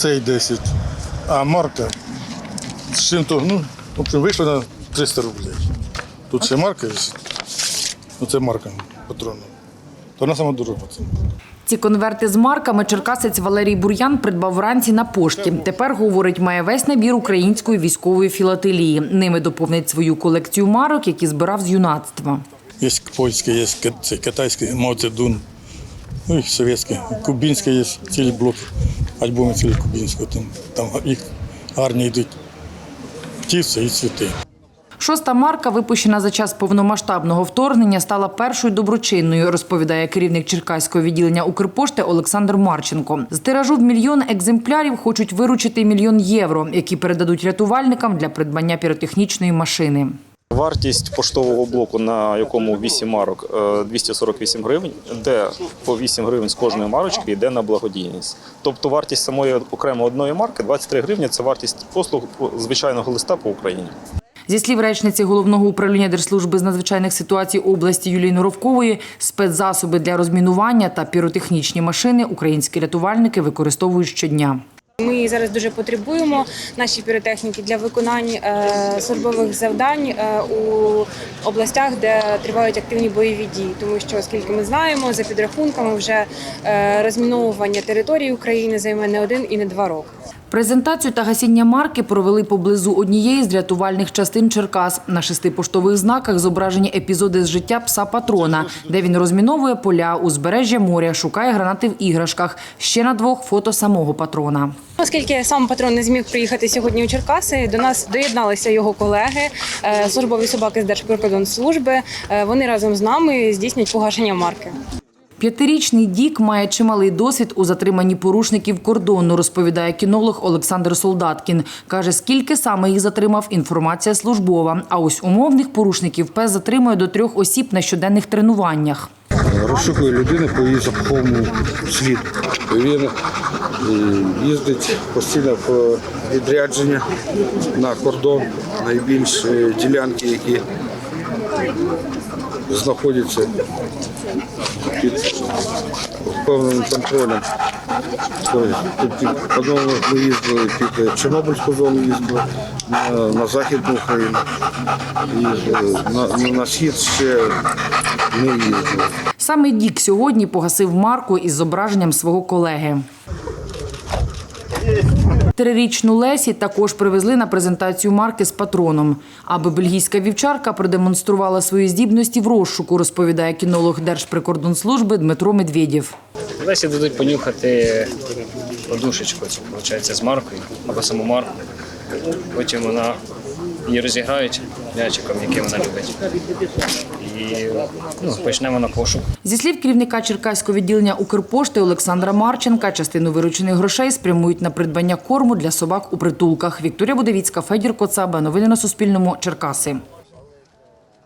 цей 10, а марка з чим-то, ну, в общем, вийшло на 300 рублів. Тут ще марка є. Ну, це марка патронна. То вона сама дорога. Ці конверти з марками черкасець Валерій Бур'ян придбав вранці на пошті. Тепер, говорить, має весь набір української військової філателії. Ними доповнить свою колекцію марок, які збирав з юнацтва. Є польське, є китайське, Мао Цзедун, ну і совєтське. Кубінське є цілі блоки, альбоми цілі кубінського. Там, там їх гарні йдуть птиці і цвіти. Шоста марка, випущена за час повномасштабного вторгнення, стала першою доброчинною, розповідає керівник Черкаського відділення Укрпошти Олександр Марченко. З тиражу в мільйон екземплярів хочуть виручити мільйон євро, які передадуть рятувальникам для придбання піротехнічної машини. Вартість поштового блоку, на якому 8 марок, е, 248 гривень, де по 8 гривень з кожної марочки йде на благодійність. Тобто вартість самої окремо одної марки 23 гривні це вартість послуг звичайного листа по Україні. Зі слів речниці головного управління Держслужби з надзвичайних ситуацій області Юлії Норовкової, спецзасоби для розмінування та піротехнічні машини українські рятувальники використовують щодня. Ми зараз дуже потребуємо наші піротехніки для виконання е, службових завдань е, у областях, де тривають активні бойові дії. Тому що, оскільки ми знаємо, за підрахунками вже е, розміновування території України займе не один і не два роки. Презентацію та гасіння марки провели поблизу однієї з рятувальних частин Черкас. На шести поштових знаках зображені епізоди з життя пса патрона, де він розміновує поля, узбережжя моря, шукає гранати в іграшках. Ще на двох фото самого патрона. Оскільки сам патрон не зміг приїхати сьогодні у Черкаси, до нас доєдналися його колеги, е, службові собаки з Держприкордонслужби. Е, Вони разом з нами здійснюють погашення марки. П'ятирічний Дік має чималий досвід у затриманні порушників кордону, розповідає кінолог Олександр Солдаткін. Каже, скільки саме їх затримав, інформація службова. А ось умовних порушників пес затримує до трьох осіб на щоденних тренуваннях. розшукує людину по її запаховому сліду. Він е, їздить постійно по відрядження на кордон, найбільш е, ділянки, які знаходяться під певним контролем. Тобто, під ми їздили під Чорнобильську зону, їздили на, на Західну Україну. І е, на, на схід ще не їздили. Саме Дік сьогодні погасив марку із зображенням свого колеги. Трирічну Лесі також привезли на презентацію марки з патроном. Аби бельгійська вівчарка продемонструвала свої здібності в розшуку, розповідає кінолог Держприкордонслужби Дмитро Медведєв. Лесі дадуть понюхати подушечку, виходить, з маркою або саму марку. Потім вона її розіграють м'ячиком, який вона любить. І ну, почнемо на пошук. Зі слів керівника Черкаського відділення Укрпошти Олександра Марченка, частину виручених грошей спрямують на придбання корму для собак у притулках. Вікторія Будовіцька, Федір Коцаба. Новини на Суспільному. Черкаси.